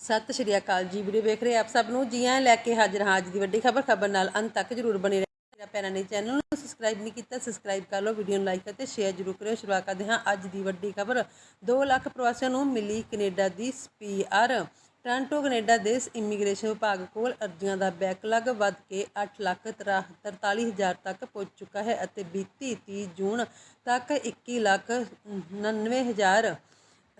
ਸਤਿ ਸ਼੍ਰੀ ਅਕਾਲ ਜੀ, ਵੀਡੀਓ ਵੇਖ ਰਹੇ ਆਪ ਸਭ ਨੂੰ। ਜੀ ਆਇਆਂ ਲੈ ਕੇ ਹਾਜ਼ਰ ਹਾਂ ਅੱਜ ਦੀ ਵੱਡੀ ਖਬਰ। ਖਬਰ ਨਾਲ ਅੰਤ ਤੱਕ ਜਰੂਰ ਬਣੇ ਰਹਿਣਾ ਮੇਰਾ ਪੈਰਾ ਨੇ ਚੈਨਲ ਨੂੰ ਸਬਸਕ੍ਰਾਈਬ ਨਹੀਂ ਕੀਤਾ ਸਬਸਕ੍ਰਾਈਬ ਕਰ ਲਓ, ਵੀਡੀਓ ਨੂੰ ਲਾਈਕ ਅਤੇ ਸ਼ੇਅਰ ਜਰੂਰ ਕਰਿਓ। ਸ਼ੁਰੂਆਤ ਕਰਦੇ ਹਾਂ ਅੱਜ ਦੀ ਵੱਡੀ ਖਬਰ। 2 ਲੱਖ ਪ੍ਰਵਾਸੀਆਂ ਨੂੰ ਮਿਲੀ ਕੈਨੇਡਾ ਦੀ ਪੀਆਰ ਟ੍ਰਾਂਟੋ, ਕੈਨੇਡਾ ਦੇ ਇਮੀਗ੍ਰੇਸ਼ਨ ਵਿਭਾਗ ਕੋਲ ਅਰਜ਼ੀਆਂ ਦਾ ਬੈਕਲੌਗ ਵੱਧ ਕੇ 8 ਲੱਖ 43 ਹਜ਼ਾਰ ਤੱਕ ਪਹੁੰਚ ਚੁੱਕਾ ਹੈ ਅਤੇ ਬੀਤੀ 30 ਜੂਨ ਤੱਕ 21 ਲੱਖ 99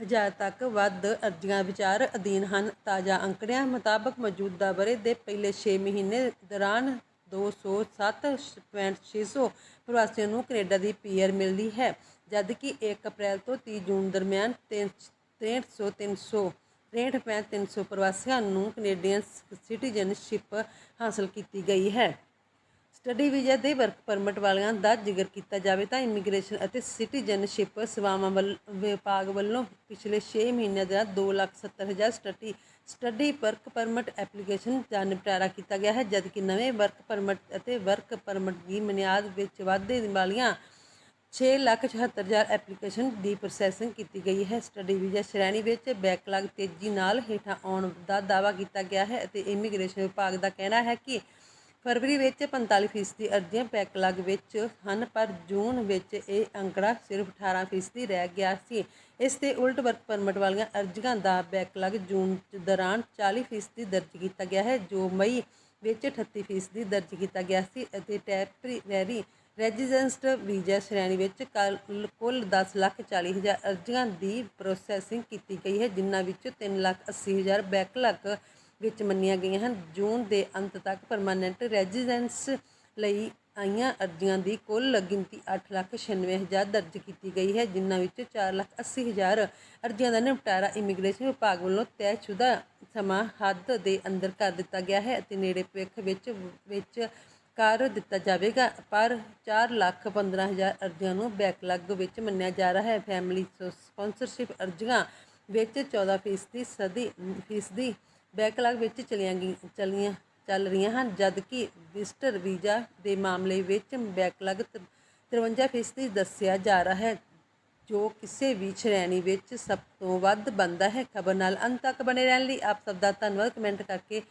ਹਜ਼ਾਰ ਤੱਕ ਵੱਧ ਅਰਜ਼ੀਆਂ ਵਿਚਾਰ ਅਧੀਨ ਹਨ। ਤਾਜ਼ਾ ਅੰਕੜਿਆਂ ਮੁਤਾਬਕ ਮੌਜੂਦਾ ਬਰੇ ਦੇ ਪਹਿਲੇ 6 ਮਹੀਨੇ ਦੌਰਾਨ 207.600 ਪ੍ਰਵਾਸੀਆਂ ਨੂੰ ਕੈਨੇਡਾ ਦੀ ਪੀਆਰ ਮਿਲਦੀ ਹੈ, ਜਦਕਿ 1 ਅਪ੍ਰੈਲ ਤੋਂ 30 ਜੂਨ ਦਰਮਿਆਨ 6300 300 300 ਪ੍ਰਵਾਸੀਆਂ ਨੂੰ ਕੈਨੇਡੀਅਨ ਸਿਟੀਜ਼ਨਸ਼ਿਪ ਹਾਸਲ ਕੀਤੀ ਗਈ ਹੈ। ਸਟੱਡੀ ਵੀਜ਼ਾ ਦੇ ਵਰਕ ਪਰਮਿਟ ਵਾਲਿਆਂ ਦਾ ਜ਼ਿਕਰ ਕੀਤਾ ਜਾਵੇ ਤਾਂ ਇਮੀਗ੍ਰੇਸ਼ਨ ਅਤੇ ਸਿਟੀਜ਼ਨਸ਼ਿਪ ਸੇਵਾਵਾਂ ਵੱਲ ਵਿਭਾਗ ਵੱਲੋਂ ਪਿਛਲੇ 6 ਮਹੀਨਿਆਂ ਦਾ 2,70,000 study study work permit application ਦਾ ਨਿਪਟਾਰਾ ਕੀਤਾ ਗਿਆ ਹੈ ਜਦਕਿ ਨਵੇਂ ਵਰਕ ਪਰਮਿਟ ਅਤੇ ਵਰਕ ਪਰਮਿਟ ਦੀ ਮਨਿਆਦ ਵਿੱਚ ਵਾਧੇ ਵਾਲੀਆਂ 6,74,000 ਐਪਲੀਕੇਸ਼ਨ ਦੀ ਪ੍ਰੋਸੈਸਿੰਗ ਕੀਤੀ ਗਈ ਹੈ। ਸਟੱਡੀ ਵੀਜ਼ਾ ਸ਼੍ਰੇਣੀ ਵਿੱਚ ਬੈਕਲਾਗ ਤੇਜ਼ੀ ਨਾਲ ਹੇਠਾਂ ਆਉਣ ਦਾ ਦਾਅਵਾ ਕੀਤਾ ਗਿਆ ਹੈ ਅਤੇ ਇਮੀਗ੍ਰੇਸ਼ਨ ਵਿਭਾਗ ਦਾ ਕਹਿਣਾ ਹੈ ਕਿ ਫਰਵਰੀ ਵਿੱਚ 45% ਅਰਜ਼ੀਆਂ ਬੈਕਲਾਗ ਵਿੱਚ ਹਨ, ਪਰ ਜੂਨ ਵਿੱਚ ਇਹ ਅੰਕੜਾ ਸਿਰਫ 18% ਰਹਿ ਗਿਆ ਸੀ। ਇਸ ਦੇ ਉਲਟ ਵਰਕ ਪਰਮਿਟ ਵਾਲੀਆਂ ਅਰਜ਼ੀਆਂ ਦਾ ਬੈਕਲਾਗ ਜੂਨ ਦੌਰਾਨ 40% ਦਰਜ ਕੀਤਾ ਗਿਆ ਹੈ, ਜੋ ਮਈ ਵਿੱਚ 38% ਦਰਜ ਕੀਤਾ ਗਿਆ ਸੀ ਅਤੇ ਟੈਂਪਰੇਰੀ ਰੈਜ਼ੀਡੈਂਸਡ ਵੀਜ਼ਾ ਸ਼੍ਰੇਣੀ ਵਿੱਚ ਕੱਲ- ਕੁੱਲ 10 ਲੱਖ 40 ਹਜ਼ਾਰ ਅਰਜ਼ੀਆਂ ਦੀ ਪ੍ਰੋਸੈਸਿੰਗ ਕੀਤੀ ਗਈ ਹੈ, ਜਿਨ੍ਹਾਂ ਵਿੱਚੋਂ 3 ਲੱਖ 80 ਹਜ਼ਾਰ ਬੈਕਲਾਗ ਵਿੱਚ ਮੰਨੀਆਂ ਗਈਆਂ ਹਨ। ਜੂਨ ਦੇ ਅੰਤ ਤੱਕ ਪਰਮਾਨੈਂਟ ਰੈਜ਼ੀਡੈਂਸ ਲਈ ਆਈਆਂ ਅਰਜ਼ੀਆਂ ਦੀ ਕੁੱਲ ਗਿਣਤੀ 8 ਲੱਖ 96 ਹਜ਼ਾਰ ਦਰਜ ਕੀਤੀ ਗਈ ਹੈ, ਜਿਨ੍ਹਾਂ ਵਿੱਚੋਂ 4 ਲੱਖ 80 ਹਜ਼ਾਰ ਅਰਜ਼ੀਆਂ ਦਾ ਨਿਪਟਾਰਾ ਇਮੀਗ੍ਰੇਸ਼ਨ ਵਿਭਾਗ ਵੱਲੋਂ ਤੈਅਸ਼ੁਦਾ ਸਮਾਂ ਹੱਦ ਦੇ ਅੰਦਰ ਕਰ ਦਿੱਤਾ ਗਿਆ ਹੈ ਅਤੇ ਨੇੜੇ ਭਵਿੱਖ ਵਿੱਚ ਵਿੱਚ ਕਰ ਦਿੱਤਾ ਜਾਵੇਗਾ। ਪਰ 4 ਲੱਖ 15 ਹਜ਼ਾਰ ਅਰਜ਼ੀਆਂ ਨੂੰ ਬੈਕਲੌਗ ਵਿੱਚ ਮੰਨਿਆ ਜਾ ਰਿਹਾ ਹੈ। ਫੈਮਿਲੀ ਸਪਾਂਸਰਸ਼ਿਪ ਅਰਜ਼ੀਆਂ ਵਿੱਚ 14 ਫੀਸਦੀ ਸਦੀ, ਫੀਸਦੀ ਬੈਕਲੌਗ ਵਿੱਚ ਚਲੀਆਂ ਗਈ ਚਲੀਆਂ ਚੱਲ ਰਹੀਆਂ ਹਨ ਜਦਕਿ ਵਿਜ਼ਟਰ ਵੀਜ਼ਾ ਦੇ ਮਾਮਲੇ ਵਿੱਚ ਬੈਕਲੌਗ 53 ਫੀਸਦੀ ਦੱਸਿਆ ਜਾ ਰਿਹਾ ਹੈ ਜੋ ਕਿਸੇ ਵੀ ਸ਼੍ਰੇਣੀ ਵਿੱਚ ਸਭ ਤੋਂ ਵੱਧ ਬਣਦਾ ਹੈ ਖਬਰ ਨਾਲ ਅੰਤ ਤੱਕ ਬਣੇ ਰਹਿਣ ਲਈ ਆਪ ਸਭ ਦਾ ਧੰਨਵਾਦ ਕਮੈਂਟ ਕਰਕੇ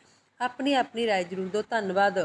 ਆਪਣੀ ਆਪਣੀ رائے ਜ਼ਰੂਰ ਦਿਓ ਧੰਨਵਾਦ